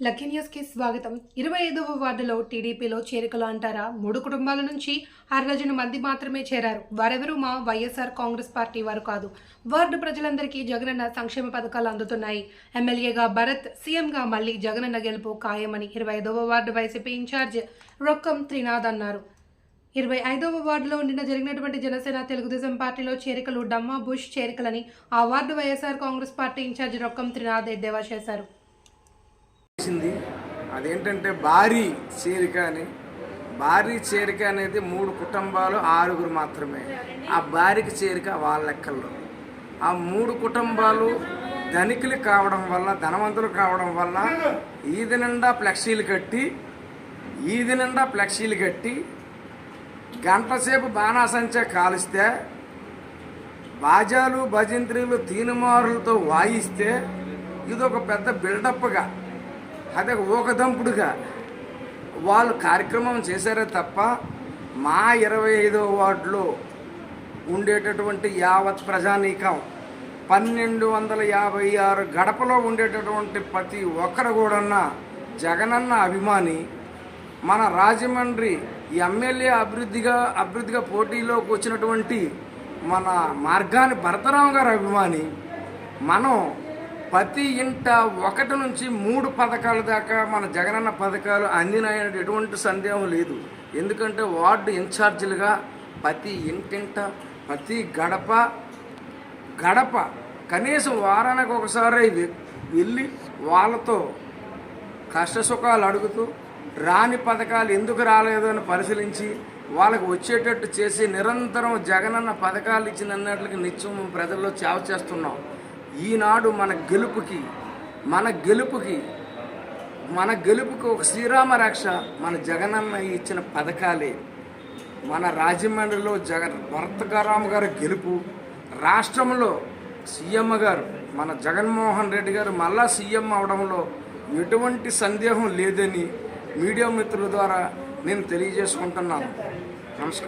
Lucky న్యూస్కి స్వాగతం. ఇరవై ఐదవ వార్డులో టీడీపీలో చేరికలు అంటారా? మూడు కుటుంబాల నుంచి అరడజను మంది మాత్రమే చేరారు. వారెవరూ మా వైఎస్ఆర్ కాంగ్రెస్ పార్టీ వారు కాదు. వార్డు ప్రజలందరికీ జగనన్న సంక్షేమ పథకాలు అందుతున్నాయి. ఎమ్మెల్యేగా భరత్ సీఎంగా మళ్ళీ జగనన్న గెలుపు ఖాయమని ఇరవై ఐదవ ward YCP incharge Rokkam Trinath అన్నారు. ఇరవై ఐదవ వార్డులో నిన్న జరిగినటువంటి జనసేన తెలుగుదేశం పార్టీలో చేరికలు డమ్మా బుష్ చేరికలని ఆ ward YSR Congress party in-charge Rokkam Trinath ఎద్దేవా చేశారు. చేసింది. అదేంటంటే భారీ చేరిక అని. భారీ చేరిక అనేది మూడు కుటుంబాలు ఆరుగురు మాత్రమే. ఆ భారీకి చేరిక వాళ్ళ లెక్కల్లో. ఆ మూడు కుటుంబాలు ధనికులు కావడం వల్ల ధనవంతులు కావడం వల్ల ఈది నిండా ఫ్లెక్సీలు కట్టి ఈది నిండా ఫ్లెక్సీలు కట్టి గంటసేపు బాణాసంచే కాలిస్తే బాజాలు భజంత్రీలు తీనుమారులతో వాయిస్తే ఇది ఒక పెద్ద బిల్డప్గా అదే ఊకదంపుడుగా వాళ్ళు కార్యక్రమం చేశారే తప్ప మా ఇరవై ఐదో వార్డులో ఉండేటటువంటి యావత్ ప్రజానీకం పన్నెండు వందల యాభై ఆరు గడపలో ఉండేటటువంటి ప్రతి ఒక్కరు కూడా జగనన్న అభిమాని మన రాజమండ్రి ఎమ్మెల్యే అభివృద్ధిగా అభివృద్ధిగా పోటీలోకి వచ్చినటువంటి మన మార్గాని భరతరావు గారి అభిమాని మనం ప్రతి ఇంట ఒకటి నుంచి మూడు పథకాల దాకా మన జగనన్న పథకాలు అందినాయని ఎటువంటి సందేహం లేదు. ఎందుకంటే వార్డు ఇన్ఛార్జీలుగా ప్రతి ఇంటింట ప్రతి గడప గడప కనీసం వారానికి ఒకసారి వెళ్ళి వాళ్ళతో కష్ట సుఖాలు అడుగుతూ రాని పథకాలు ఎందుకు రాలేదు అని పరిశీలించి వాళ్ళకి వచ్చేటట్టు చేసి నిరంతరం జగనన్న పథకాలు ఇచ్చిన అన్నట్లకి నిత్యం ప్రజల్లో చావ చేస్తున్నాం. ఈనాడు మన గెలుపుకి మన గెలుపుకి మన గెలుపుకి ఒక శ్రీరామ రక్ష మన జగనన్న ఇచ్చిన పథకాలే. మన రాజమండ్రిలో జగన్ భరతగారామ గారి గెలుపు రాష్ట్రంలో సీఎం గారు మన జగన్మోహన్ రెడ్డి గారు మళ్ళా సీఎం అవడంలో ఎటువంటి సందేహం లేదని మీడియా మిత్రుల ద్వారా నేను తెలియజేసుకుంటున్నాను. నమస్కారం.